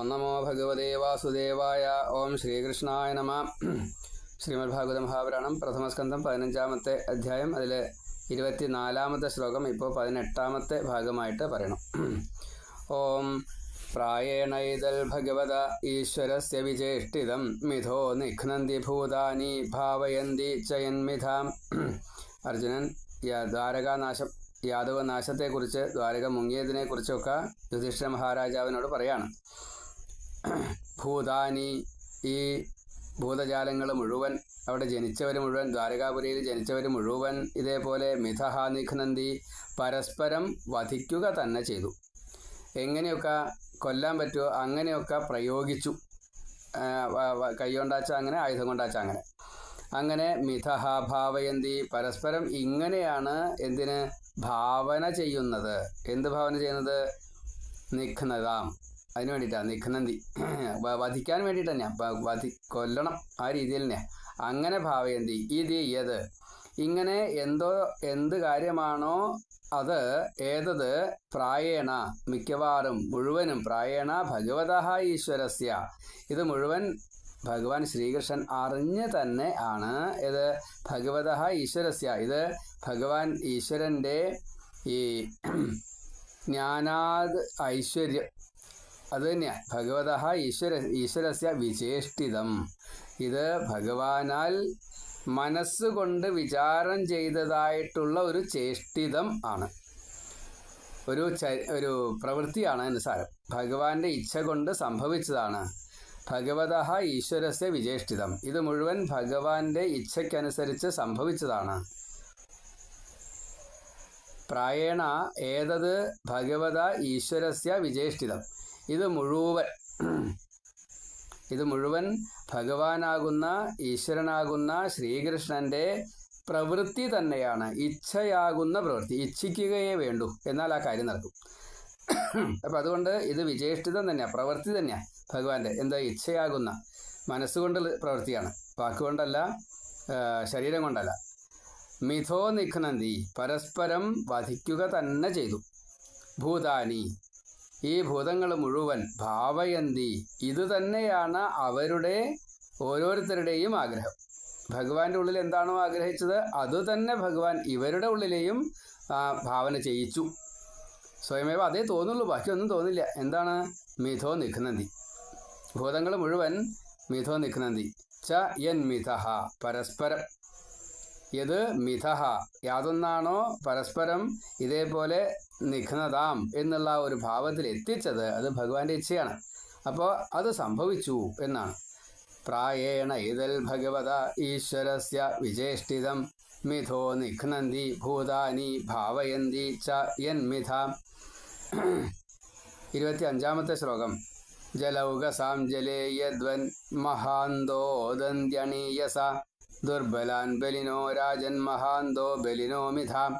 ഓം നമോ ഭഗവതേ വാസുദേവായ. ഓം ശ്രീകൃഷ്ണായ നമ. ശ്രീമദ് ഭാഗവത മഹാപുരാണം പ്രഥമസ്കന്ധം പതിനഞ്ചാമത്തെ അധ്യായം. അതിൽ ഇരുപത്തിനാലാമത്തെ ശ്ലോകം ഇപ്പോൾ പതിനെട്ടാമത്തെ ഭാഗമായിട്ട് പറയണം. ഓം പ്രായേണൈതൽ ഭഗവത ഈശ്വരസ്യ വിചേഷ്ടിതം മിഥോ നിഘ്നന്തി ഭൂതാനി ഭാവയന്തി ചയന്മിഥാം. അർജുനൻ ദ്വാരകാനാശം യാദവ നാശത്തെക്കുറിച്ച് ദ്വാരക മുങ്ങിയതിനെക്കുറിച്ചൊക്കെ യുധിഷ്ഠിര മഹാരാജാവിനോട് പറയാണ്. ഭൂതാനി ഈ ഭൂതജാലങ്ങൾ മുഴുവൻ അവിടെ ജനിച്ചവർ മുഴുവൻ ദ്വാരകാപുരിയിൽ ജനിച്ചവർ മുഴുവൻ ഇതേപോലെ മിഥഹ നിഘ്നന്തി പരസ്പരം വധിക്കുക തന്നെ ചെയ്തു. എങ്ങനെയൊക്കെ കൊല്ലാൻ പറ്റുമോ അങ്ങനെയൊക്കെ പ്രയോഗിച്ചു. കൈകൊണ്ടാച്ച അങ്ങനെ ആയുധം കൊണ്ടാച്ച അങ്ങനെ. അങ്ങനെ മിഥഹ ഭാവയന്തി പരസ്പരം ഇങ്ങനെയാണ് എന്തിന് ഭാവന ചെയ്യുന്നത്. എന്ത് ഭാവന ചെയ്യുന്നത്? നിഘ്നതാം. അതിന് വേണ്ടിയിട്ടാണ് നിഘ്നന്തി വ- വധിക്കാൻ വേണ്ടിയിട്ട് തന്നെയാണ് വധി കൊല്ലണം ആ രീതിയിൽ തന്നെയാണ് അങ്ങനെ ഭാവയന്തി ഇത് ഏത്? ഇങ്ങനെ എന്തോ എന്ത് കാര്യമാണോ അത് ഏതത്? പ്രായേണ. മിക്കവാറും മുഴുവനും പ്രായേണ ഭഗവത ഈശ്വരസ്യ. ഇത് മുഴുവൻ ഭഗവാൻ ശ്രീകൃഷ്ണൻ അറിഞ്ഞ് തന്നെ ആണ് ഇത് ഭഗവത ഈശ്വരസ്യ. ഇത് ഭഗവാൻ ഈശ്വരന്റെ ഈ ജ്ഞാനാത് ഐശ്വര്യം അത് തന്നെയാണ് ഭഗവത ഈശ്വര ഈശ്വരസ്യ വിചേഷ്ടിതം. ഇത് ഭഗവാനാൽ മനസ്സുകൊണ്ട് വിചാരം ചെയ്തതായിട്ടുള്ള ഒരു ചേഷ്ടിതം ആണ്. ഒരു ഒരു പ്രവൃത്തിയാണ് അനുസാരം ഭഗവാന്റെ ഇച്ഛ കൊണ്ട് സംഭവിച്ചതാണ്. ഭഗവത ഈശ്വരസ്യ വിചേഷ്ടിതം. ഇത് മുഴുവൻ ഭഗവാന്റെ ഇച്ഛയ്ക്കനുസരിച്ച് സംഭവിച്ചതാണ്. പ്രായേണ ഏതത് ഭഗവത ഈശ്വരസ്യ വിചേഷ്ടിതം. ഇത് മുഴുവൻ ഇത് മുഴുവൻ ഭഗവാനാകുന്ന ഈശ്വരനാകുന്ന ശ്രീകൃഷ്ണന്റെ പ്രവൃത്തി തന്നെയാണ്. ഇച്ഛയാകുന്ന പ്രവൃത്തി. ഇച്ഛിക്കുകയേ വേണ്ടൂ. എന്നാൽ ആ കാര്യം നടക്കും. അപ്പം അതുകൊണ്ട് ഇത് വിചേഷ്ടിതം തന്നെയാണ് പ്രവൃത്തി തന്നെയാണ് ഭഗവാന്റെ. എന്താ? ഇച്ഛയാകുന്ന. മനസ്സുകൊണ്ട് പ്രവൃത്തിയാണ്. വാക്കുകൊണ്ടല്ല ശരീരം കൊണ്ടല്ല. മിഥോ നിഖ്നന്തി പരസ്പരം വധിക്കുക തന്നെ ചെയ്തു. ഭൂതാനി. ഈ ഭൂതങ്ങൾ മുഴുവൻ ഭാവയന്തി. ഇതുതന്നെയാണ് അവരുടെ ഓരോരുത്തരുടെയും ആഗ്രഹം. ഭഗവാന്റെ ഉള്ളിൽ എന്താണോ ആഗ്രഹിച്ചത് അതുതന്നെ ഭഗവാൻ ഇവരുടെ ഉള്ളിലെയും ഭാവന ചെയ്യിച്ചു. സ്വയമേവ അതേ തോന്നുള്ളൂ ബാക്കിയൊന്നും തോന്നില്ല. എന്താണ്? മിഥോ നിഘ്നന്തി. ഭൂതങ്ങൾ മുഴുവൻ മിഥോ നിഘ്നന്തി. ച യൻ മിഥ പരസ്പരം. ഇത് മിഥഹ. യാതൊന്നാണോ പരസ്പരം ഇതേപോലെ നിഘ്നതാം എന്നുള്ള ഒരു ഭാവത്തിൽ എത്തിച്ചത് അത് ഭഗവാന്റെ ഇച്ഛയാണ്. അപ്പോൾ അത് സംഭവിച്ചു എന്നാണ്. പ്രായേണ ഇതൽ ഭഗവത ഈശ്വരസ്യ വിചേഷ്ടിതം മിഥോ നിഘ്നന്തി ഭൂതാനി ഭാവയന്തി ച യന്മിഥ. ഇരുപത്തി അഞ്ചാമത്തെ ശ്ലോകം. ജലൗകസാം ജലേ യദ്വൻ മഹാന്തോദന്ത്യണീയസ ദുർബലാൻ ബലിനോ രാജൻ മഹാന്തോ ബലിനോ മിഥാം.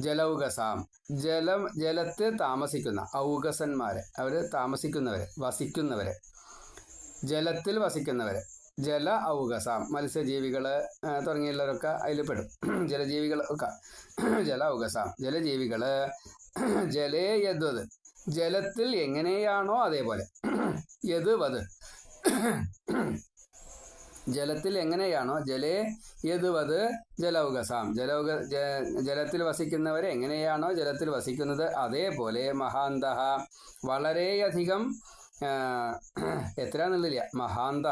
ജലൗകസാം. ജലം ജലത്ത് താമസിക്കുന്ന ഔകസന്മാരെ അവർ താമസിക്കുന്നവരെ വസിക്കുന്നവരെ. ജലത്തിൽ വസിക്കുന്നവരെ. ജല ഔകസാം. മത്സ്യജീവികൾ തുടങ്ങിയുള്ളവരൊക്കെ അതിൽ പെടും. ജലജീവികൾ ഒക്കെ. ജല ഔകസാം. ജലജീവികൾ ജലേ യദ്വത്. ജലത്തിൽ എങ്ങനെയാണോ അതേപോലെ. യത് വത് ജലത്തിൽ എങ്ങനെയാണോ ജലേ യതുവത് ജലൗകസാം. ജലൗക ജലത്തിൽ വസിക്കുന്നവർ എങ്ങനെയാണോ ജലത്തിൽ വസിക്കുന്നത് അതേപോലെ മഹാന്ത വളരെയധികം എത്ര എത്രയാണെന്നില്ല മഹാന്ത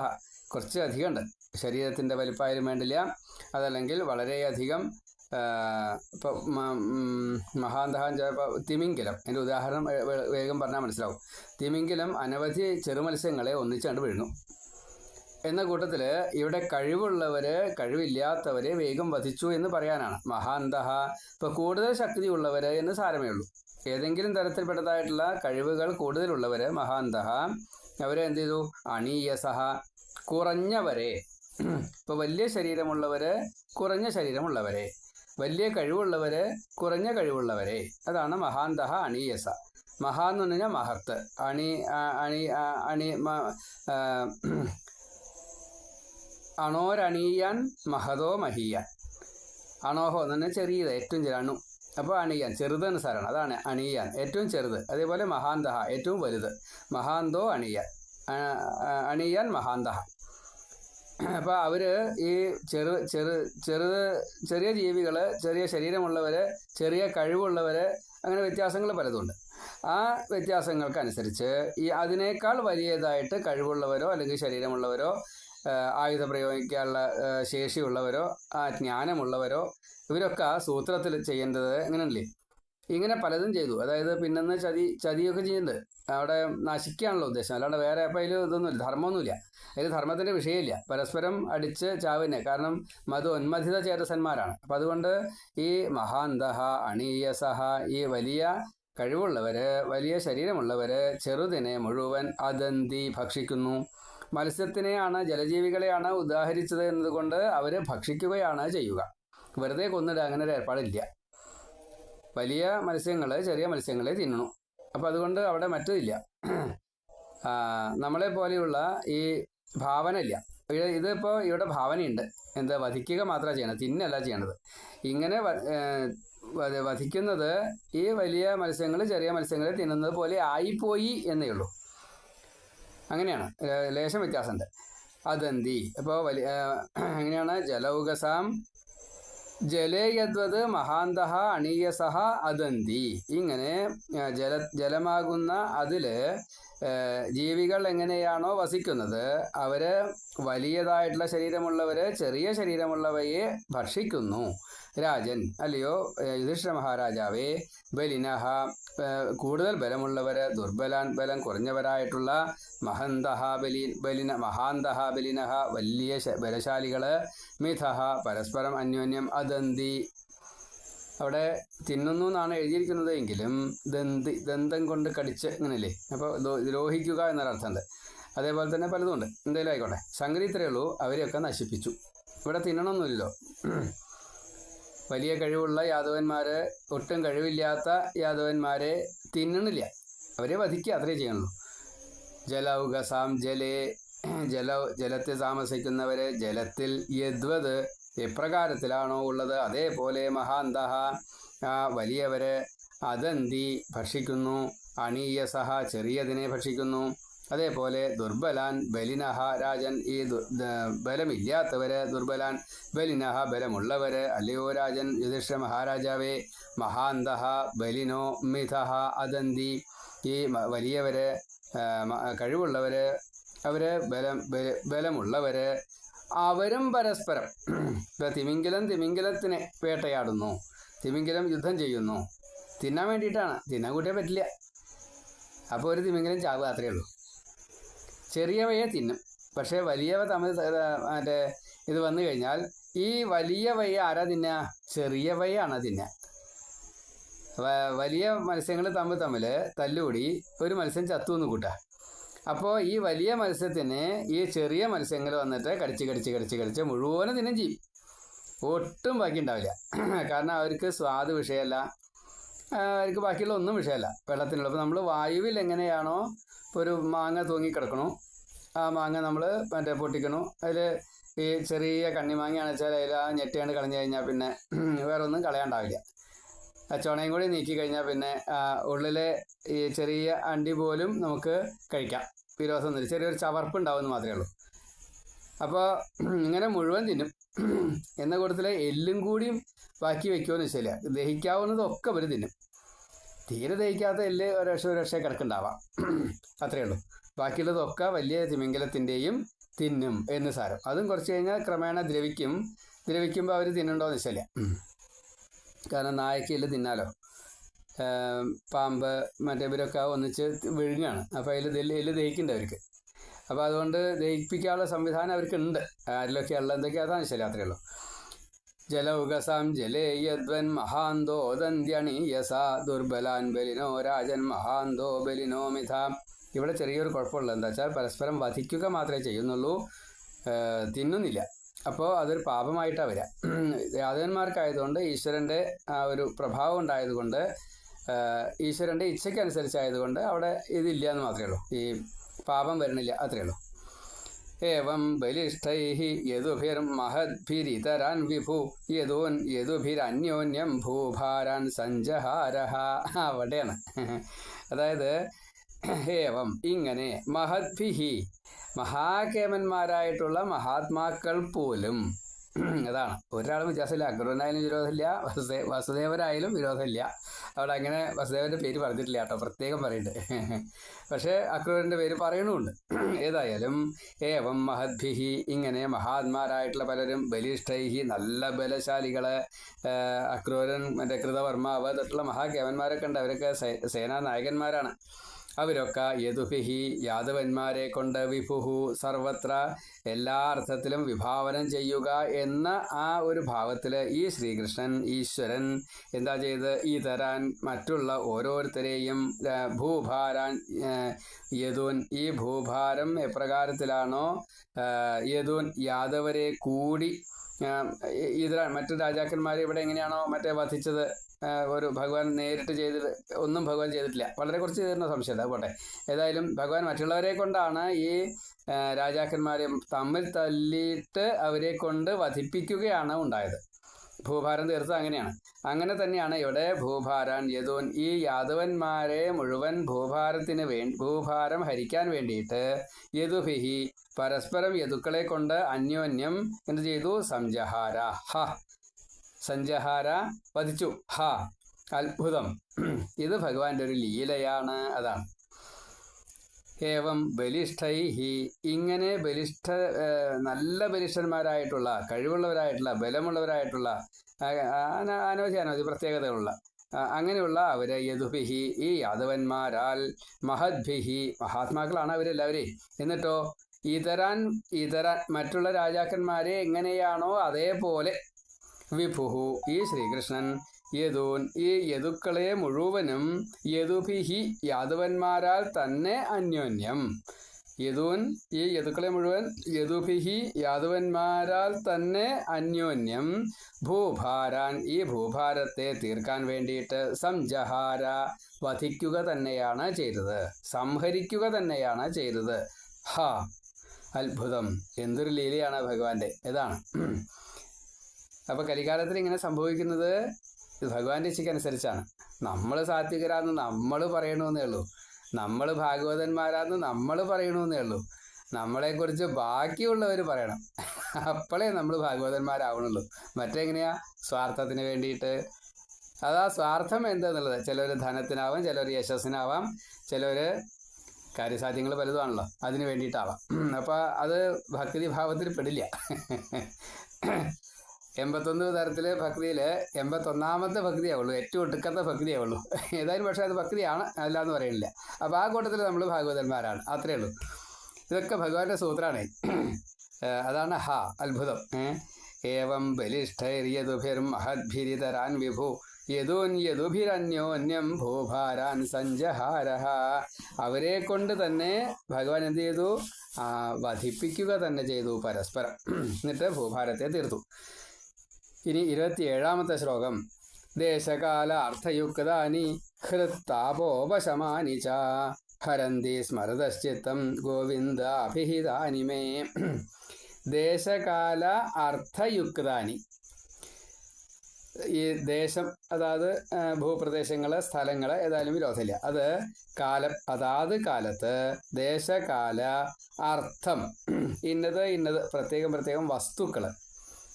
കുറച്ച് അധികം ഉണ്ട് ശരീരത്തിന്റെ വലിപ്പായാലും വേണ്ടില്ല. അതല്ലെങ്കിൽ വളരെയധികം ഇപ്പോൾ മഹാന്തഹം തിമിംഗലം. എന്റെ ഉദാഹരണം വേഗം പറഞ്ഞാൽ മനസ്സിലാവും. തിമിംഗലം അനവധി ചെറുമത്സ്യങ്ങളെ ഒന്നിച്ചാണ്ട് വീഴുന്നു എന്ന കൂട്ടത്തിൽ ഇവിടെ കഴിവുള്ളവര് കഴിവില്ലാത്തവരെ വേഗം വധിച്ചു എന്ന് പറയാനാണ്. മഹാന്തഹ. ഇപ്പൊ കൂടുതൽ ശക്തിയുള്ളവര് എന്ന് സാരമേ ഉള്ളൂ. ഏതെങ്കിലും തരത്തിൽപ്പെട്ടതായിട്ടുള്ള കഴിവുകൾ കൂടുതലുള്ളവര് മഹാന്തഹ. അവരെ എന്ത് ചെയ്തു? അണീയസഹ. കുറഞ്ഞവരെ. ഇപ്പൊ വലിയ ശരീരമുള്ളവര് കുറഞ്ഞ ശരീരമുള്ളവരെ. വലിയ കഴിവുള്ളവര് കുറഞ്ഞ കഴിവുള്ളവരെ. അതാണ് മഹാന്തഹ അണീയസ. മഹാ എന്ന് പറഞ്ഞു കഴിഞ്ഞാൽ മഹത്ത്. അണി അണി അണി അണോരണീയാൻ മഹതോ മഹീയാൻ. അണോഹോ എന്ന് പറഞ്ഞാൽ ചെറിയത് ഏറ്റവും ചെറിയ അണു. അപ്പോൾ അണിയാൻ ചെറുത് അനുസാരമാണ് അതാണ് അണിയാൻ. ഏറ്റവും ചെറുത് അതേപോലെ മഹാന്തഹ ഏറ്റവും വലുത്. മഹാന്തോ അണിയാൻ. അണിയാൻ മഹാന്തഹ. അപ്പോൾ അവർ ഈ ചെറു ചെറു ചെറു ചെറിയ ജീവികൾ ചെറിയ ശരീരമുള്ളവർ ചെറിയ കഴിവുള്ളവർ അങ്ങനെ വ്യത്യാസങ്ങൾ പലതുണ്ട്. ആ വ്യത്യാസങ്ങൾക്കനുസരിച്ച് ഈ അതിനേക്കാൾ വലിയതായിട്ട് കഴിവുള്ളവരോ അല്ലെങ്കിൽ ശരീരമുള്ളവരോ ആയുധം പ്രയോഗിക്കാനുള്ള ശേഷിയുള്ളവരോ ആ ജ്ഞാനമുള്ളവരോ ഇവരൊക്കെ ആ സൂത്രത്തിൽ ചെയ്യേണ്ടത് അങ്ങനെയല്ലേ ഇങ്ങനെ പലതും ചെയ്തു. അതായത് പിന്നെന്ന് ചതി ചതിയൊക്കെ ചെയ്യുന്നുണ്ട് അവിടെ നശിക്കാണല്ലോ ഉദ്ദേശം. അല്ലാണ്ട് വേറെ അപ്പം അതിൽ ഇതൊന്നുമില്ല. ധർമ്മമൊന്നുമില്ല. അതിൽ ധർമ്മത്തിന്റെ വിഷയമില്ല. പരസ്പരം അടിച്ച് ചാവിനെ കാരണം മധു ഉന്മഥിത ചേതസന്മാരാണ്. അപ്പം അതുകൊണ്ട് ഈ മഹാന്തഹ അണീയസഹ ഈ വലിയ കഴിവുള്ളവര് വലിയ ശരീരമുള്ളവര് ചെറുതിനെ മുഴുവൻ അതന്തി ഭക്ഷിക്കുന്നു. മത്സ്യത്തിനെയാണ് ജലജീവികളെയാണ് ഉദാഹരിച്ചത് എന്നതുകൊണ്ട് അവർ ഭക്ഷിക്കുകയാണ് ചെയ്യുക. വെറുതെ കൊന്നിടുക അങ്ങനെ ഒരു ഏർപ്പാടില്ല. വലിയ മത്സ്യങ്ങൾ ചെറിയ മത്സ്യങ്ങളെ തിന്നണു. അപ്പം അതുകൊണ്ട് അവിടെ മറ്റതില്ല നമ്മളെ പോലെയുള്ള ഈ ഭാവന ഇല്ല ഇതിപ്പോൾ ഇവിടെ ഭാവനയുണ്ട്. എന്താ വധിക്കുക മാത്രമാണ് ചെയ്യണത് തിന്നല്ല ചെയ്യണത്. ഇങ്ങനെ വധിക്കുന്നത് ഈ വലിയ മത്സ്യങ്ങൾ ചെറിയ മത്സ്യങ്ങളെ തിന്നുന്നത് പോലെ ആയിപ്പോയി എന്നേ ഉള്ളൂ. അങ്ങനെയാണ്. ലേശം വ്യത്യാസമുണ്ട്. അതെന്തി അപ്പോൾ വലിയ എങ്ങനെയാണ്? ജലൗകസാം ജലേയദ്വത് മഹാന്ത അണീയസഹ അതന്തി ഇങ്ങനെ ജല ജലമാകുന്ന അതിൽ ജീവികൾ എങ്ങനെയാണോ വസിക്കുന്നത് അവർ വലിയതായിട്ടുള്ള ശരീരമുള്ളവര് ചെറിയ ശരീരമുള്ളവയെ ഭക്ഷിക്കുന്നു. രാജൻ അല്ലയോ യുധിഷ്ഠ മഹാരാജാവേ ബലിനഹ കൂടുതൽ ബലമുള്ളവര് ദുർബലാൻ ബലം കുറഞ്ഞവരായിട്ടുള്ള മഹന്തഹ ബലി ബലിന മഹാന്തഹ ബലിനഹ വലിയ ബലശാലികൾ മിഥഹ പരസ്പരം അന്യോന്യം അദന്തി. അവിടെ തിന്നുന്നു എന്നാണ് എഴുതിയിരിക്കുന്നത് എങ്കിലും ദന്തി ദന്തം കൊണ്ട് കടിച്ച് ഇങ്ങനല്ലേ അപ്പോൾ ദ്രോഹിക്കുക എന്നൊരർത്ഥമുണ്ട്. അതേപോലെ തന്നെ പലതും ഉണ്ട് എന്തെങ്കിലും ആയിക്കോട്ടെ. സംഗതി ഇത്രയേ ഉള്ളൂ. അവരെയൊക്കെ നശിപ്പിച്ചു. ഇവിടെ തിന്നണമെന്നില്ലല്ലോ വലിയ കഴിവുള്ള യാദവന്മാര് ഒട്ടും കഴിവില്ലാത്ത യാദവന്മാരെ തിന്നണില്ല. അവരെ വധിക്കുക അത്രേ ചെയ്യണുള്ളൂ. ജലൗകസാം ജലേ ജല ജലത്തിൽ താമസിക്കുന്നവരെ ജലത്തിൽ യദ്വത് എപ്രകാരത്തിലാണോ ഉള്ളത്? അതേപോലെ മഹാന്തഹ വലിയവരെ അതന്തി ഭക്ഷിക്കുന്നു അണീയസഹ ചെറിയതിനെ ഭക്ഷിക്കുന്നു അതേപോലെ ദുർബലാൻ ബലിനഹ രാജൻ ഈ ബലമില്ലാത്തവര് ദുർബലാൻ ബലിനഹ ബലമുള്ളവര് അല്ലയോ രാജൻ യുധിഷ്ഠ മഹാരാജാവേ മഹാന്തഹ ബലിനോ മിഥഹ അതന്തി ഈ വലിയവര് കഴിവുള്ളവര് അവർ ബലം ബലമുള്ളവര് അവരും പരസ്പരം തിമിംഗലം തിമിംഗലത്തിനെ വേട്ടയാടുന്നു തിമിംഗലം യുദ്ധം ചെയ്യുന്നു. തിന്നാൻ വേണ്ടിയിട്ടാണ്. തിന്നാൻ കൂട്ടിയാൽ പറ്റില്ല. അപ്പോൾ ഒരു തിമിംഗലം ചാവുക അത്രയേ ഉള്ളൂ. ചെറിയവയെ തിന്നും. പക്ഷേ വലിയവ തമ്മിൽ മറ്റേ ഇത് വന്നു കഴിഞ്ഞാൽ ഈ വലിയവയെ ആരാ തിന്നുക ചെറിയവയാണ് തിന്നുക വലിയ മത്സ്യങ്ങൾ തമ്മിൽ തമ്മിൽ തല്ലുകൂടി ഒരു മത്സ്യം ചത്തു എന്ന് കൂട്ടുക അപ്പോൾ ഈ വലിയ മത്സ്യത്തിന് ഈ ചെറിയ മത്സ്യങ്ങൾ വന്നിട്ട് കടിച്ച് കടിച്ച് കടിച്ച് കടിച്ച് മുഴുവനും തിന്നും ചെയ്യും. ഒട്ടും ബാക്കി ഉണ്ടാവില്ല കാരണം അവർക്ക് സ്വാദ് വിഷയമല്ല. അവർക്ക് ബാക്കിയുള്ള ഒന്നും വിഷയമല്ല. വെള്ളത്തിനുള്ള. അപ്പോൾ നമ്മൾ വായുവിൽ എങ്ങനെയാണോ ഇപ്പോൾ ഒരു മാങ്ങ തൂങ്ങിക്കിടക്കണു ആ മാങ്ങ നമ്മൾ മറ്റേ പൊട്ടിക്കണു. അതിൽ ഈ ചെറിയ കണ്ണിമാങ്ങയാണെന്ന് വെച്ചാൽ അതിൽ ആ ഞെട്ടിയാണ്ട് കളഞ്ഞു കഴിഞ്ഞാൽ പിന്നെ വേറെ ഒന്നും കളയാണ്ടാവില്ല ചുണയും കൂടി നീക്കി കഴിഞ്ഞാൽ പിന്നെ ഉള്ളിലെ ഈ ചെറിയ അണ്ടി പോലും നമുക്ക് കഴിക്കാം. വിരോധമൊന്നുമില്ല ചെറിയൊരു ചവർപ്പ് ഉണ്ടാവുമെന്ന് മാത്രമേ ഉള്ളൂ. അപ്പോൾ ഇങ്ങനെ മുഴുവൻ തിന്നും. എന്ന കൂട്ടത്തിൽ എല്ലും കൂടിയും ബാക്കി വെക്കുമെന്ന് വെച്ചാൽ ദഹിക്കാവുന്നതൊക്കെ അവർ തിന്നും. തീരെ ദഹിക്കാത്ത എല്ല് ഒരു രക്ഷ ഒരു രക്ഷ കിടക്കുണ്ടാവാം അത്രയേ ഉള്ളൂ ബാക്കിയുള്ളതൊക്കെ വലിയ തിമിംഗലത്തിന്റെയും തിന്നും എന്ന് സാരം. അതും കുറച്ച് കഴിഞ്ഞാൽ ക്രമേണ ദ്രവിക്കും. ദ്രവിക്കുമ്പോൾ അവർ തിന്നുണ്ടോ എന്ന് വെച്ചാൽ കാരണം നായക്ക് തിന്നാലോ? പാമ്പ് മറ്റേ ഇവരൊക്കെ ഒന്നിച്ച് വിഴുങ്ങാണ്. അപ്പോൾ അതിൽ എല്ല് എല്ല് ദഹിക്കുന്നുണ്ട് അവർക്ക്? അപ്പോൾ അതുകൊണ്ട് ദഹിപ്പിക്കാനുള്ള സംവിധാനം അവർക്കുണ്ട്. ആരിലൊക്കെ ഉള്ള എന്തൊക്കെയാണെന്ന് വെച്ചാൽ അത്രയേ ഉള്ളൂ. ജലൗകസാം ജലേ യദ്വൻ മഹാന്തോദന്ത്യണീയസ ദുർബലാൻ ബലിനോ രാജൻ മഹാന്തോ ബലിനോ മിഥ. ഇവിടെ ചെറിയൊരു കുഴപ്പമുള്ളത് എന്താ വെച്ചാൽ പരസ്പരം വധിക്കുക മാത്രമേ ചെയ്യുന്നുള്ളൂ തിന്നുന്നില്ല. അപ്പോൾ അതൊരു പാപമായിട്ടാണ് വരിക രാജന്മാർക്കായതുകൊണ്ട് ഈശ്വരന്റെ ആ ഒരു പ്രഭാവം ഉണ്ടായതുകൊണ്ട് ഈശ്വരന്റെ ഇച്ഛയ്ക്കനുസരിച്ചായതുകൊണ്ട് അവിടെ ഇതില്ല എന്ന് മാത്രമേ ഉള്ളൂ. ഈ പാപം വരണില്ല അത്രയേ ഉള്ളൂ. ഏവം ബലിഷ്ഠൈ യദുഭിർമഹദ്ഭിരിതരാൻ വിഭു യദൂൻ യദുഭിരന്യോന്യം ഭൂഭാരാൻ സഞ്ജഹാരഹ അവിടെയാണ് അതായത് ഏവം ഇങ്ങനെ മഹദ്ഭിഹി മഹാകേമന്മാരായിട്ടുള്ള മഹാത്മാക്കൾ പോലും അതാണ്. ഒരാളും വ്യത്യാസമില്ല അക്രൂരനായാലും വിരോധമില്ല വസുദേ വസുദേവരായാലും വിരോധമില്ല. അവിടെ അങ്ങനെ വസുദേവന്റെ പേര് പറഞ്ഞിട്ടില്ല കേട്ടോ പ്രത്യേകം പറയുന്നുണ്ട് പക്ഷേ അക്രൂരന്റെ പേര് പറയണമുണ്ട്. ഏതായാലും ഏവം മഹദ്ഭിഹി ഇങ്ങനെ മഹാത്മാരായിട്ടുള്ള പലരും ബലിഷ്ഠൈഹി നല്ല ബലശാലികൾ അക്രൂരൻ മറ്റേ കൃതവർമാവ് തൊട്ടുള്ള മഹാകേവന്മാരൊക്കെ ഉണ്ട്. അവരൊക്കെ സേനാ നായകന്മാരാണ് അവരൊക്കെ യദുഭിഹി യാദവന്മാരെ കൊണ്ട് വിഭുഹു സർവത്ര എല്ലാ അർത്ഥത്തിലും വിഭാവനം ചെയ്യുക എന്ന ആ ഒരു ഭാവത്തിൽ ഈ ശ്രീകൃഷ്ണൻ ഈശ്വരൻ എന്താ ചെയ്ത്? ഈ തരാൻ മറ്റുള്ള ഓരോരുത്തരെയും ഭൂഭാരാൻ യദൂൻ ഈ ഭൂഭാരം എപ്രകാരത്തിലാണോ യദൂൻ യാദവരെ കൂടി ഇതിലാണ് മറ്റു രാജാക്കന്മാരെ ഇവിടെ എങ്ങനെയാണോ മറ്റേ വധിച്ചത്? ഒരു ഭഗവാൻ നേരിട്ട് ചെയ്ത് ഒന്നും ഭഗവാൻ ചെയ്തിട്ടില്ല. വളരെ കുറച്ച് ചെയ്തിരുന്ന സംശയം പോട്ടെ. ഏതായാലും ഭഗവാൻ മറ്റുള്ളവരെ കൊണ്ടാണ് ഈ രാജാക്കന്മാരെ തമ്മിൽ തല്ലിയിട്ട് അവരെ കൊണ്ട് വധിപ്പിക്കുകയാണ് ഉണ്ടായത്. ഭൂഭാരം തീർത്തത് അങ്ങനെയാണ്. അങ്ങനെ തന്നെയാണ് ഇവിടെ ഭൂഭാരാൻ യദോൻ ഈ യാദവന്മാരെ മുഴുവൻ ഭൂഭാരത്തിന് വേണ്ടി ഭൂഭാരം ഹരിക്കാൻ വേണ്ടിയിട്ട് യദുഭിഹി പരസ്പരം യദുക്കളെ കൊണ്ട് അന്യോന്യം എന്ത് ചെയ്തു? സംജഹാര. ഹ സഞ്ജഹാര വധിച്ചു ഹ അത്ഭുതം. ഇത് ഭഗവാന്റെ ഒരു ലീലയാണ്. അതാണ്. ഏവം ബലിഷ്ഠൈഹി. ഇങ്ങനെ ബലിഷ്ഠ നല്ല ബലിഷ്ഠന്മാരായിട്ടുള്ള കഴിവുള്ളവരായിട്ടുള്ള ബലമുള്ളവരായിട്ടുള്ള അനവധി അനവധി പ്രത്യേകതകളുള്ള അങ്ങനെയുള്ള അവരെ യദുഭിഹി ഈ യാദവന്മാരാൽ മഹദ്ഭിഹി മഹാത്മാക്കളാണ് അവരെല്ലാവരെയും എന്നിട്ടോ ഇതരാൻ ഇതരാൻ മറ്റുള്ള രാജാക്കന്മാരെ എങ്ങനെയാണോ അതേപോലെ വിഭുഹു ഈ ശ്രീകൃഷ്ണൻ. യദൂൻ ഈ യദുക്കളെ മുഴുവനും യദുഭിഹി യാദവന്മാരാൽ തന്നെ അന്യോന്യം. യദൂൻ ഈ യദുക്കളെ മുഴുവൻ യദുഭിഹി യാദവന്മാരാൽ തന്നെ അന്യോന്യം. ഭൂഭാരാൻ ഈ ഭൂഭാരത്തെ തീർക്കാൻ വേണ്ടിയിട്ട് സംജഹാര വധിക്കുക തന്നെയാണ് ചെയ്തത്. സംഹരിക്കുക തന്നെയാണ് ചെയ്തത്. ഹ അത്ഭുതം. എന്തൊരു ലീലയാണ് ഭഗവാന്റെ. ഇതാണ്. അപ്പൊ കലികാലത്തിൽ ഇങ്ങനെ സംഭവിക്കുന്നത് ഭഗവാന്റെ ഇച്ഛയ്ക്കനുസരിച്ചാണ്. നമ്മൾ സാത്വികരാന്ന് നമ്മൾ പറയണമെന്നേ ഉള്ളൂ. നമ്മൾ ഭാഗവതന്മാരാന്ന് നമ്മൾ പറയണമെന്നേ ഉള്ളൂ. നമ്മളെക്കുറിച്ച് ബാക്കിയുള്ളവർ പറയണം. അപ്പോഴേ നമ്മൾ ഭാഗവതന്മാരാവണുള്ളൂ. മറ്റെങ്ങനെയാ? സ്വാർത്ഥത്തിന് വേണ്ടിയിട്ട്. അതാ സ്വാർത്ഥം എന്താന്നുള്ളത്. ചിലർ ധനത്തിനാവാം ചിലർ യശസ്സിനാവാം ചിലർ കാര്യസാധ്യങ്ങൾ പലതുമാണല്ലോ അതിന് വേണ്ടിയിട്ടാവാം. അപ്പോൾ അത് ഭക്തിഭാവത്തിൽ പെടില്ല. എൺപത്തൊന്ന് തരത്തിലെ ഭക്തിയിൽ എൺപത്തൊന്നാമത്തെ ഭക്തിയാവുള്ളൂ ഏറ്റവും ഒടുക്കത്തെ ഭക്തിയാവുള്ളൂ ഏതായാലും പക്ഷേ അത് ഭക്തിയാണ് അല്ലാന്ന് പറയുന്നില്ല അപ്പോൾ ആ കൂട്ടത്തിൽ നമ്മൾ ഭാഗവതന്മാരാണ്. അത്രയേ ഉള്ളൂ. ഇതൊക്കെ ഭഗവാന്റെ സൂത്രമാണ് അതാണ് ഹ അത്ഭുതം. ഏവം ബലിഷ്ഠൈര്യതുഭിർ മഹദ്ഭിരിതരാൻ വിഭു. യദൂൻ യദുഭിരന്യോന്യം ഭൂഭാരാൻ സഞ്ജഹാരഹ. അവരെ കൊണ്ട് തന്നെ ഭഗവാൻ എന്ത് ചെയ്തു? വധിപ്പിക്കുക തന്നെ ചെയ്തു പരസ്പരം. എന്നിട്ട് ഭൂഭാരത്തെ തീർത്തു. ഇനി ഇരുപത്തിയേഴാമത്തെ ശ്ലോകം. ദേശകാല അർത്ഥയുക്താനി ഹൃത്താപോപശമാനി ച. ഹരന്തി സ്മരതശ്ചിത്തം ഗോവിന്ദാഭിഹിതാനി മേ. ദേശകാല അർത്ഥയുക്താനി. ഈ ദേശം അതായത് ഭൂപ്രദേശങ്ങൾ സ്ഥലങ്ങൾ ഏതായാലും വിരോധമില്ല. അത് കാലം അതാത് കാലത്ത് ദേശകാല അർത്ഥം. ഇന്നത് ഇന്നത് പ്രത്യേകം പ്രത്യേകം വസ്തുക്കൾ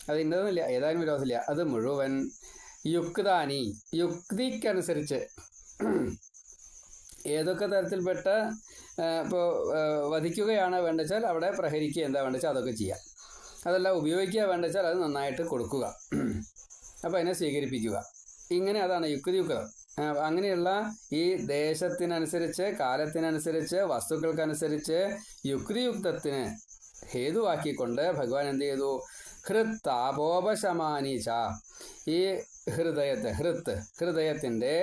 അത് ഇന്നതെന്നില്ല ഏതായാലും വിരോധമില്ല. അത് മുഴുവൻ യുക്താനി യുക്തിക്കനുസരിച്ച് ഏതൊക്കെ തരത്തിൽപ്പെട്ട ഇപ്പോൾ വധിക്കുകയാണ് വേണ്ടച്ചാൽ അവിടെ പ്രഹരിക്കുക എന്താ വേണ്ടച്ചാൽ അതൊക്കെ ചെയ്യാം. അതല്ല ഉപയോഗിക്കുക വേണ്ടച്ചാൽ അത് നന്നായിട്ട് കൊടുക്കുക. അപ്പോൾ അതിനെ സ്വീകരിപ്പിക്കുക. ഇങ്ങനെ അതാണ് യുക്തിയുക്തം അങ്ങനെയുള്ള ഈ ദേശത്തിനനുസരിച്ച് കാലത്തിനനുസരിച്ച് വസ്തുക്കൾക്കനുസരിച്ച് യുക്തിയുക്തത്തിന് ഹേതുവാക്കിക്കൊണ്ട് ഭഗവാൻ എന്ത് ചെയ്തു? ഹൃത്താപോപശമാനീച്ച ഈ ഹൃദയത്തെ ഹൃത്ത് ഹൃദയത്തിന്റെ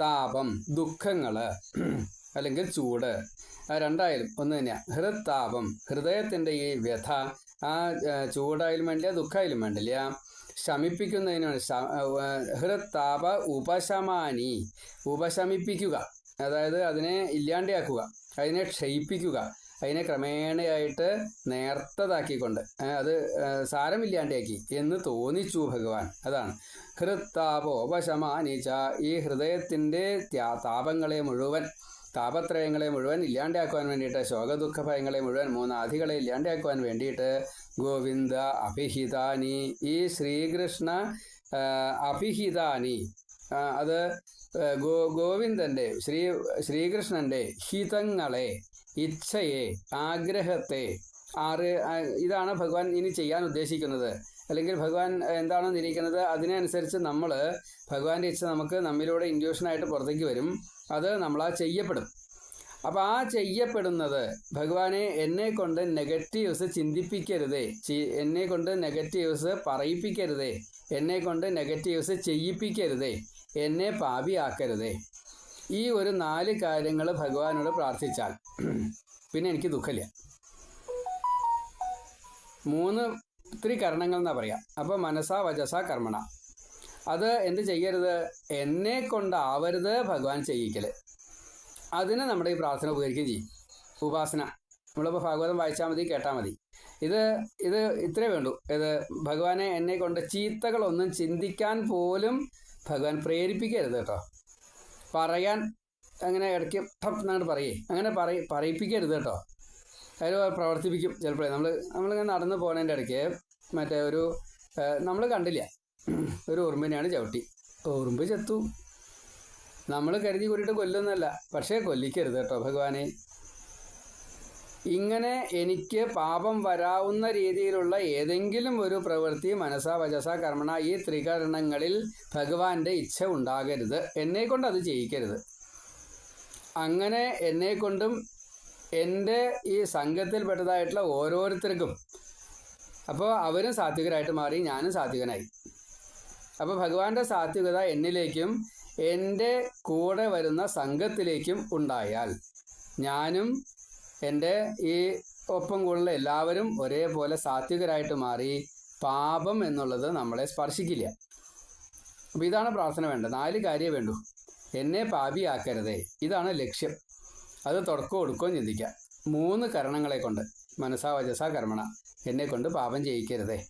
താപം ദുഃഖങ്ങൾ അല്ലെങ്കിൽ ചൂട് രണ്ടായാലും ഒന്ന് തന്നെയാണ് ഹൃത്താപം ഹൃദയത്തിന്റെ ഈ വ്യഥ ആ ചൂടായാലും വേണ്ടില്ല ദുഃഖമായാലും വേണ്ടില്ല. ശമിപ്പിക്കുന്നതിനാണ് ഹൃത്താപ ഉപശമാനി. ഉപശമിപ്പിക്കുക. അതായത് അതിനെ ഇല്ലാണ്ടാക്കുക. അതിനെ ക്ഷയിപ്പിക്കുക. അതിനെ ക്രമേണയായിട്ട് നേർത്തതാക്കിക്കൊണ്ട് അത് സാരമില്ലാണ്ടാക്കി എന്ന് തോന്നിച്ചു ഭഗവാൻ. അതാണ്. ഹൃത്താപോ വശമാനിച്ച ഈ ഹൃദയത്തിന്റെ താപങ്ങളെ മുഴുവൻ താപത്രയങ്ങളെ മുഴുവൻ ഇല്ലാണ്ടാക്കുവാൻ വേണ്ടിയിട്ട് ശോകദുഃഖ ഭയങ്ങളെ മുഴുവൻ മൂന്നാധികളെ ഇല്ലാണ്ടാക്കുവാൻ വേണ്ടിയിട്ട് ഗോവിന്ദ അഭിഹിതാനി. ഈ ശ്രീകൃഷ്ണ അഭിഹിതാനി അത് ഗോ ഗോവിന്ദന്റെ ശ്രീ ശ്രീകൃഷ്ണന്റെ ഹിതങ്ങളെ ഇച്ഛയെ ആഗ്രഹത്തെ ആറ് ഇതാണ് ഭഗവാൻ ഇനി ചെയ്യാൻ ഉദ്ദേശിക്കുന്നത്. അല്ലെങ്കിൽ ഭഗവാൻ എന്താണോ നിരീക്കുന്നത് അതിനനുസരിച്ച് നമ്മൾ ഭഗവാന്റെ ഇച്ഛ നമുക്ക് നമ്മിലൂടെ ഇൻഡ്യൂഷനായിട്ട് പുറത്തേക്ക് വരും. അത് നമ്മളാ ചെയ്യപ്പെടും. അപ്പം ആ ചെയ്യപ്പെടുന്നത് ഭഗവാനെ എന്നെ കൊണ്ട് നെഗറ്റീവ്സ് ചിന്തിപ്പിക്കരുതേ. എന്നെ കൊണ്ട് നെഗറ്റീവ്സ് പറയിപ്പിക്കരുതേ. എന്നെ കൊണ്ട് നെഗറ്റീവ്സ് ചെയ്യിപ്പിക്കരുതേ. എന്നെ പാപിയാക്കരുതേ. ഈ ഒരു നാല് കാര്യങ്ങൾ ഭഗവാനോട് പ്രാർത്ഥിച്ചാൽ പിന്നെ എനിക്ക് ദുഃഖമില്ല. മൂന്ന് ത്രികരണങ്ങൾ എന്നാ പറയാം. അപ്പോൾ മനസ്സാ വചസ കർമ്മണ. അത് എന്ത് ചെയ്യരുത്? എന്നെ കൊണ്ടാവരുത് ഭഗവാൻ ചെയ്യിക്കൽ അതിന് നമ്മുടെ ഈ പ്രാർത്ഥന ഉപകരിക്കുകയും ചെയ്യും. ഉപാസന. നമ്മളിപ്പോൾ ഭാഗവതം വായിച്ചാൽ മതി കേട്ടാൽ മതി. ഇത് ഇത് ഇത്രേ വേണ്ടു. ഇത് ഭഗവാനെ എന്നെ കൊണ്ട് ചീത്തകളൊന്നും ചിന്തിക്കാൻ പോലും ഭഗവാൻ പ്രേരിപ്പിക്കരുത് കേട്ടോ. പറയാൻ അങ്ങനെ ഇടയ്ക്ക് എന്നാണ് പറയേ. അങ്ങനെ പറയ പറയിപ്പിക്കരുത് കേട്ടോ. അതിൽ പ്രവർത്തിപ്പിക്കും ചിലപ്പോഴേ. നമ്മൾ നമ്മളിങ്ങനെ നടന്നു പോകുന്നതിന്റെ ഇടയ്ക്ക് മറ്റേ ഒരു നമ്മൾ കണ്ടില്ല. ഒരു ഉറുമ്പിനെയാണ് ചവിട്ടി. ഉറുമ്പ് ചത്തു. നമ്മൾ കരുതി കൂടിയിട്ട് കൊല്ലുന്നല്ല പക്ഷേ കൊല്ലിക്കരുത് കേട്ടോ ഭഗവാനെ. ഇങ്ങനെ എനിക്ക് പാപം വരാവുന്ന രീതിയിലുള്ള ഏതെങ്കിലും ഒരു പ്രവൃത്തി മനസ്സ വചസ കർമ്മണ ഈ ത്രികരണങ്ങളിൽ ഭഗവാന്റെ ഇച്ഛ ഉണ്ടാകരുത്. എന്നെ കൊണ്ട് അത് ചെയ്യിക്കരുത്. അങ്ങനെ എന്നെ കൊണ്ടും എന്റെ ഈ സംഘത്തിൽപ്പെട്ടതായിട്ടുള്ള ഓരോരുത്തർക്കും അപ്പോൾ അവരും സാത്വികരായിട്ട് മാറി ഞാനും സാത്വികനായി. അപ്പോൾ ഭഗവാന്റെ സാത്വികത എന്നിലേക്കും എന്റെ കൂടെ വരുന്ന സംഘത്തിലേക്കും ഉണ്ടായാൽ ഞാനും എന്റെ ഈ ഒപ്പം കൂടുതൽ എല്ലാവരും ഒരേപോലെ സാത്വികരായിട്ട് മാറി പാപം എന്നുള്ളത് നമ്മളെ സ്പർശിക്കില്ല. അപ്പോൾ ഇതാണ് പ്രാർത്ഥന വേണ്ടത്. നാല് കാര്യമേ വേണ്ടൂ. എന്നെ പാപിയാക്കരുതേ. ഇതാണ് ലക്ഷ്യം. അത് തുടക്കം ഒടുക്കവും ചിന്തിക്കുക മൂന്ന് കരണങ്ങളെ കൊണ്ട് മനസ്സാ വജസ കർമ്മണ എന്നെ കൊണ്ട് പാപം ചെയ്യിക്കരുതേ.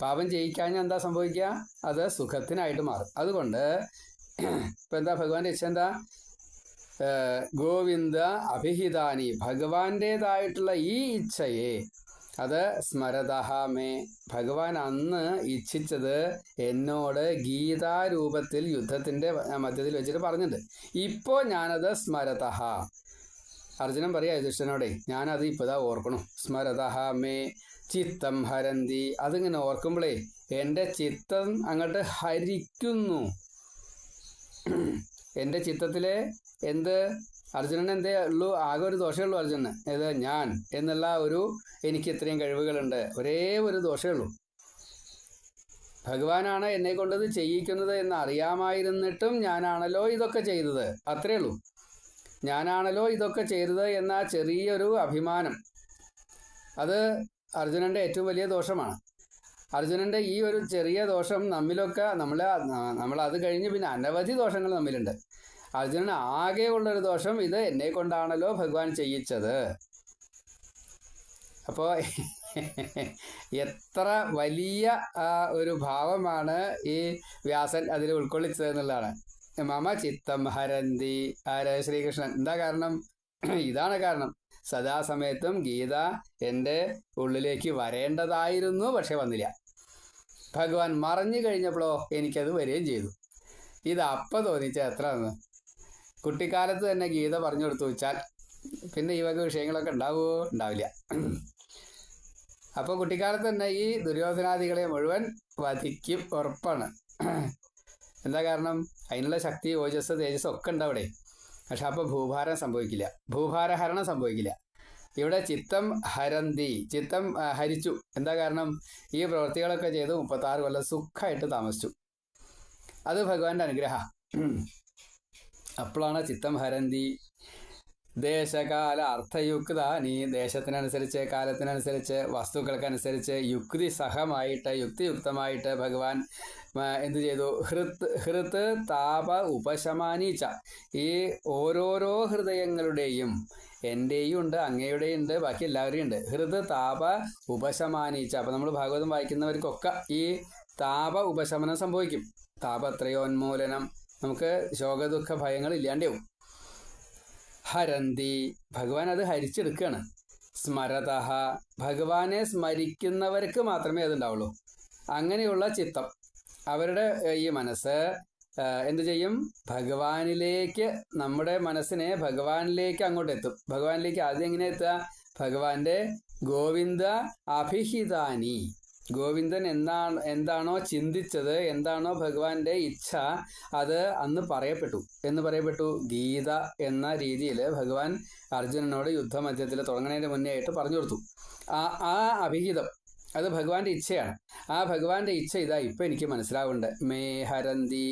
പാപം ചെയ്യിക്കാഞ്ഞാൽ എന്താ സംഭവിക്കുക? അത് സുഖത്തിനായിട്ട് മാറും. അതുകൊണ്ട് ഇപ്പം എന്താ ഭഗവാന്റെ ഇച്ഛ എന്താ? ഗോവിന്ദ അഭിഹിതാനി ഭഗവാന്റേതായിട്ടുള്ള ഈ ഇച്ഛയെ അത് സ്മരതഹാമേ ഭഗവാൻ അന്ന് ഇച്ഛിച്ചത് എന്നോട് ഗീതാരൂപത്തിൽ യുദ്ധത്തിന്റെ മധ്യത്തിൽ വെച്ചിട്ട് പറഞ്ഞിട്ടുണ്ട്. ഇപ്പോൾ ഞാനത് സ്മരതഹ. അർജുനൻ പറയാ യുധിഷ്ഠനോടെ ഞാനത് ഇപ്പതാ ഓർക്കണു. സ്മരതഹ മേ ചിത്തം ഹരന്തി. അതിങ്ങനെ ഓർക്കുമ്പോഴേ എന്റെ ചിത്തം അങ്ങോട്ട് ഹരിക്കുന്നു. എന്റെ ചിത്തത്തിലെ എന്ത്? അർജുനൻ എന്തേ ഉള്ളൂ? ആകെ ഒരു ദോഷമേ ഉള്ളൂ അർജുനന്. ഏത്? ഞാൻ എന്നുള്ള ഒരു എനിക്ക് ഇത്രയും കഴിവുകളുണ്ട്. ഒരേ ഒരു ദോഷമേ ഉള്ളൂ. ഭഗവാനാണ് എന്നെ കൊണ്ടത് ചെയ്യിക്കുന്നത് എന്ന് അറിയാമായിരുന്നിട്ടും ഞാനാണല്ലോ ഇതൊക്കെ ചെയ്തത്. അത്രേ ഉള്ളൂ. ഞാനാണല്ലോ ഇതൊക്കെ ചെയ്തത് എന്ന ചെറിയൊരു അഭിമാനം. അത് അർജുനന്റെ ഏറ്റവും വലിയ ദോഷമാണ്. അർജുനന്റെ ഈ ഒരു ചെറിയ ദോഷം നമ്മിലൊക്കെ നമ്മൾ നമ്മൾ അത് കഴിഞ്ഞ് പിന്നെ അനവധി ദോഷങ്ങൾ നമ്മിലുണ്ട്. അർജുനന് ആകെ ഉള്ളൊരു ദോഷം ഇത് എന്നെ കൊണ്ടാണല്ലോ ഭഗവാൻ ചെയ്യിച്ചത്. അപ്പോ എത്ര വലിയ ഒരു ഭാവമാണ് ഈ വ്യാസൻ അതിൽ ഉൾക്കൊള്ളിച്ചത് എന്നുള്ളതാണ്. മമ ചിത്തം ഹരന്തി. ആര് ശ്രീകൃഷ്ണൻ. എന്താ കാരണം? ഇതാണ് കാരണം. സദാസമയത്തും ഗീത എന്റെ ഉള്ളിലേക്ക് വരേണ്ടതായിരുന്നു പക്ഷെ വന്നില്ല. ഭഗവാൻ മറഞ്ഞു കഴിഞ്ഞപ്പോഴോ എനിക്കത് വരികയും ചെയ്തു. ഇത് അപ്പം തോന്നിച്ച എത്ര കുട്ടിക്കാലത്ത് തന്നെ ഗീത പറഞ്ഞു കൊടുത്തു വെച്ചാൽ പിന്നെ ഈ വക വിഷയങ്ങളൊക്കെ ഉണ്ടാവുമോ ഉണ്ടാവില്ല. അപ്പോൾ കുട്ടിക്കാലത്ത് തന്നെ ഈ ദുര്യോധനാദികളെ മുഴുവൻ വധിക്കും ഉറപ്പാണ്. എന്താ കാരണം? അതിനുള്ള ശക്തി ഓജസ് തേജസ് ഒക്കെ ഉണ്ട് അവിടെ. പക്ഷെ അപ്പോൾ ഭൂഭാരം സംഭവിക്കില്ല. ഭൂഭാരഹരണം സംഭവിക്കില്ല. ഇവിടെ ചിത്തം ഹരന്തി ചിത്തം ഹരിച്ചു. എന്താ കാരണം? ഈ പ്രവൃത്തികളൊക്കെ ചെയ്ത് മുപ്പത്താറ് കൊല്ലം സുഖമായിട്ട് താമസിച്ചു. അത് ഭഗവാന്റെ അനുഗ്രഹ അപ്പോഴാണ് ചിത്തം ഹരന്തി. ദേശകാല അർത്ഥയുക്താനി ദേശത്തിനനുസരിച്ച് കാലത്തിനനുസരിച്ച് വസ്തുക്കൾക്കനുസരിച്ച് യുക്തി സഹമായിട്ട് യുക്തിയുക്തമായിട്ട് ഭഗവാൻ എന്തു ചെയ്തു? ഹൃത് ഹൃത് താപ ഉപശമാനീച്ച ഈ ഓരോരോ ഹൃദയങ്ങളുടെയും എന്റെയും ഉണ്ട് അങ്ങയുടെയും ഉണ്ട് ബാക്കി എല്ലാവരുടെയും ഉണ്ട്. ഹൃദ് താപ ഉപശമാനീച്ച അപ്പം നമ്മൾ ഭാഗവതം വായിക്കുന്നവർക്കൊക്കെ ഈ താപ ഉപശമനം സംഭവിക്കും. താപത്രയോന്മൂലനം. നമുക്ക് ശോകദുഃഖ ഭയങ്ങൾ ഇല്ലാണ്ടാവും. ഹരന്തി ഭഗവാൻ അത് ഹരിച്ചെടുക്കുകയാണ് സ്മരതഹ ഭഗവാനെ സ്മരിക്കുന്നവർക്ക് മാത്രമേ അതുണ്ടാവുള്ളൂ. അങ്ങനെയുള്ള ചിത്തം. അവരുടെ ഈ മനസ്സ് എന്ത് ചെയ്യും? ഭഗവാനിലേക്ക് നമ്മുടെ മനസ്സിനെ ഭഗവാനിലേക്ക് അങ്ങോട്ട് എത്തും ഭഗവാനിലേക്ക് ആദ്യം എങ്ങനെ എത്തുക? ഭഗവാന്റെ ഗോവിന്ദ അഭിഹിതാനി. ഗോവിന്ദൻ എന്താണ് എന്താണോ ചിന്തിച്ചത് എന്താണോ ഭഗവാന്റെ ഇച്ഛ അത് അന്ന് പറയപ്പെട്ടു. എന്ന് പറയപ്പെട്ടു? ഗീത എന്ന രീതിയിൽ ഭഗവാൻ അർജുനനോട് യുദ്ധമധ്യത്തിൽ തുടങ്ങുന്നതിന് മുന്നേ ആയിട്ട് പറഞ്ഞു കൊടുത്തു. ആ ആ അഭിഹിതം അത് ഭഗവാന്റെ ഇച്ഛയാണ്. ആ ഭഗവാന്റെ ഇച്ഛ ഇതാ ഇപ്പം എനിക്ക് മനസ്സിലാവുന്നുണ്ട് മേ ഹരന്തി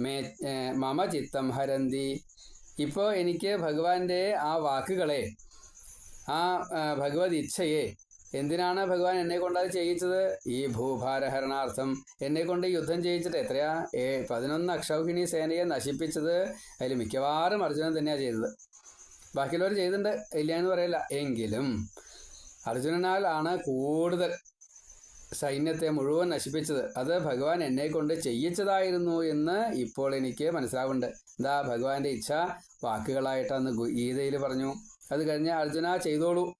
മേ മമ ചിത്തം ഹരന്തി. ഇപ്പോൾ എനിക്ക് ഭഗവാന്റെ ആ വാക്കുകളെ ആ, ഭഗവത് ഇച്ഛയെ എന്തിനാണ് ഭഗവാൻ എന്നെ കൊണ്ട് അത് ചെയ്യിച്ചത്? ഈ ഭൂഭാരഹരണാർത്ഥം. എന്നെ കൊണ്ട് യുദ്ധം ചെയ്യിച്ചിട്ട് എത്രയാ? ഏ പതിനൊന്ന് അക്ഷൗഹിണി സേനയെ നശിപ്പിച്ചത് അതിൽ മിക്കവാറും അർജുനൻ തന്നെയാണ് ചെയ്തത്. ബാക്കിയുള്ളവർ ചെയ്തിട്ടുണ്ട്. ഇല്ല എന്ന് പറയില്ല. എങ്കിലും അർജുനനാൽ ആണ് കൂടുതൽ സൈന്യത്തെ മുഴുവൻ നശിപ്പിച്ചത്. അത് ഭഗവാൻ എന്നെ കൊണ്ട് ചെയ്യിച്ചതായിരുന്നു എന്ന് ഇപ്പോൾ എനിക്ക് മനസ്സിലാവുന്നുണ്ട്. എന്താ ഭഗവാന്റെ ഇച്ഛ. വാക്കുകളായിട്ടാണ് ഗീതയിൽ പറഞ്ഞു. അത് കഴിഞ്ഞ് അർജുന ചെയ്തോളൂ.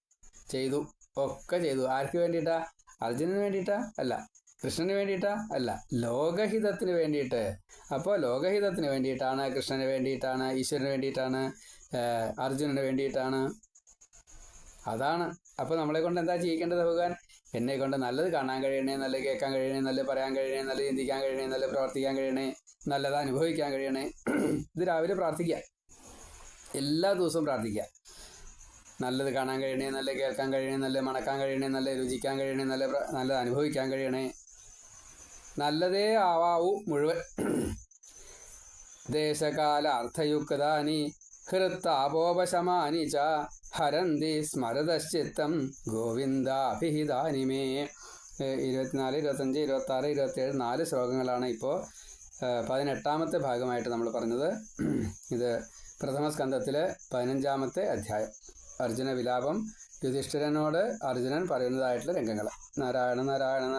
ചെയ്തു. ഒക്കെ ചെയ്തു. ആർക്ക് വേണ്ടിയിട്ടാ? അർജുനന് വേണ്ടിയിട്ടാ? അല്ല. കൃഷ്ണന് വേണ്ടിയിട്ടാ? അല്ല. ലോകഹിതത്തിന് വേണ്ടിയിട്ട്. അപ്പോൾ ലോകഹിതത്തിന് വേണ്ടിയിട്ടാണ് കൃഷ്ണന് വേണ്ടിയിട്ടാണ് ഈശ്വരന് വേണ്ടിയിട്ടാണ് അർജുനന് വേണ്ടിയിട്ടാണ്. അതാണ്. അപ്പോൾ നമ്മളെ കൊണ്ട് എന്താ ചെയ്യിക്കേണ്ടത് ഭഗവാൻ? എന്നെ കൊണ്ട് നല്ലത് കാണാൻ കഴിയണേ നല്ല കേൾക്കാൻ കഴിയണേ നല്ല പറയാൻ കഴിയണേ നല്ല ചിന്തിക്കാൻ കഴിയണേ നല്ല പ്രവർത്തിക്കാൻ കഴിയണേ നല്ലത് അനുഭവിക്കാൻ കഴിയണേ. ഇത് രാവിലെ പ്രാർത്ഥിക്കുക. എല്ലാ ദിവസവും പ്രാർത്ഥിക്കുക. നല്ലത് കാണാൻ കഴിയണേ നല്ല കേൾക്കാൻ കഴിയണേ നല്ല മണക്കാൻ കഴിയണേ നല്ല രുചിക്കാൻ കഴിയണേ നല്ല നല്ലത് അനുഭവിക്കാൻ കഴിയണേ. നല്ലതേ ആവാവൂ മുഴുവൻ. ദേശകാല അർത്ഥയുക്താനി ഹൃത്താപോപശമാനി ച ഹരന്തി സ്മരതശ്ചിത്തം ഗോവിന്ദാഭിഹിതാനി മേ. ഏഹ് ഇരുപത്തിനാല് ഇരുപത്തഞ്ച് ഇരുപത്തി ആറ് ഇരുപത്തിയേഴ് നാല് ശ്ലോകങ്ങളാണ് ഇപ്പോൾ പതിനെട്ടാമത്തെ ഭാഗമായിട്ട് നമ്മൾ പറഞ്ഞത്. ഇത് പ്രഥമ സ്കന്ധത്തിലെ പതിനഞ്ചാമത്തെ അധ്യായം. അർജുന വിലാപം യുധിഷ്ഠിരനോട് അർജുനൻ പറയുന്നതായിട്ടുള്ള രംഗങ്ങൾ നാരായണ നാരായണ